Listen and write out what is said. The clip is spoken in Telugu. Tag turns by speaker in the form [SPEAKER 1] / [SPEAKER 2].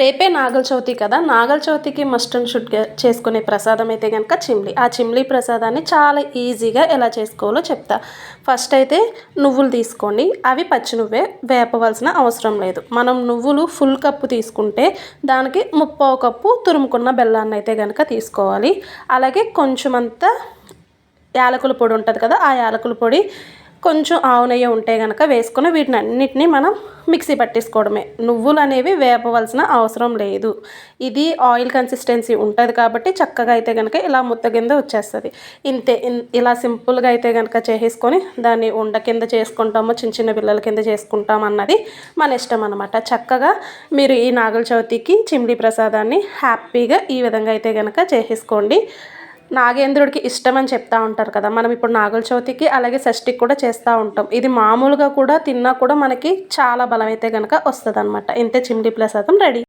[SPEAKER 1] రేపే నాగల చవితి కదా. నాగల చవితికి మస్ట్ అండ్ షుడ్ చేసుకునే ప్రసాదం అయితే కనుక చిమ్లీ. ఆ చిమ్లీ ప్రసాదాన్ని చాలా ఈజీగా ఎలా చేసుకోవాలో చెప్తా. ఫస్ట్ అయితే నువ్వులు తీసుకోండి. అవి పచ్చి నువ్వే వేపవలసిన అవసరం లేదు. మనం నువ్వులు ఫుల్ కప్పు తీసుకుంటే దానికి ముప్పో కప్పు తురుముకున్న బెల్లాన్ని అయితే కనుక తీసుకోవాలి. అలాగే కొంచెం యాలకుల పొడి ఉంటుంది కదా ఆ యాలకుల పొడి కొంచెం ఆవు నెయ్యి ఉంటే కనుక వేసుకొని వీటిని అన్నిటినీ మనం మిక్సీ పట్టేసుకోవడమే. నువ్వులు అనేవి వేపవలసిన అవసరం లేదు. ఇది ఆయిల్ కన్సిస్టెన్సీ ఉంటుంది కాబట్టి చక్కగా అయితే కనుక ఇలా ముద్ద కింద వచ్చేస్తుంది. ఇంతే ఇలా సింపుల్గా అయితే కనుక చేసేసుకొని దాన్ని ఉండ కింద చేసుకుంటామో చిన్న చిన్న పిల్లల కింద చేసుకుంటాం అన్నది మన ఇష్టం అనమాట చక్కగా మీరు ఈ నాగుల చవితికి చిమ్లీ ప్రసాదాన్ని హ్యాపీగా ఈ విధంగా అయితే కనుక చేసేసుకోండి. నాగేంద్రుడికి ఇష్టం అని చెప్తా ఉంటారు కదా. మనం ఇప్పుడు నాగుల చవితికి అలాగే షష్ఠికి కూడా చేస్తూ ఉంటాం. ఇది మామూలుగా కూడా తిన్నా కూడా మనకి చాలా బలం అయితే కనుక వస్తుంది అనమాట ఇంతే ప్లస్ ప్రసాదం రెడీ.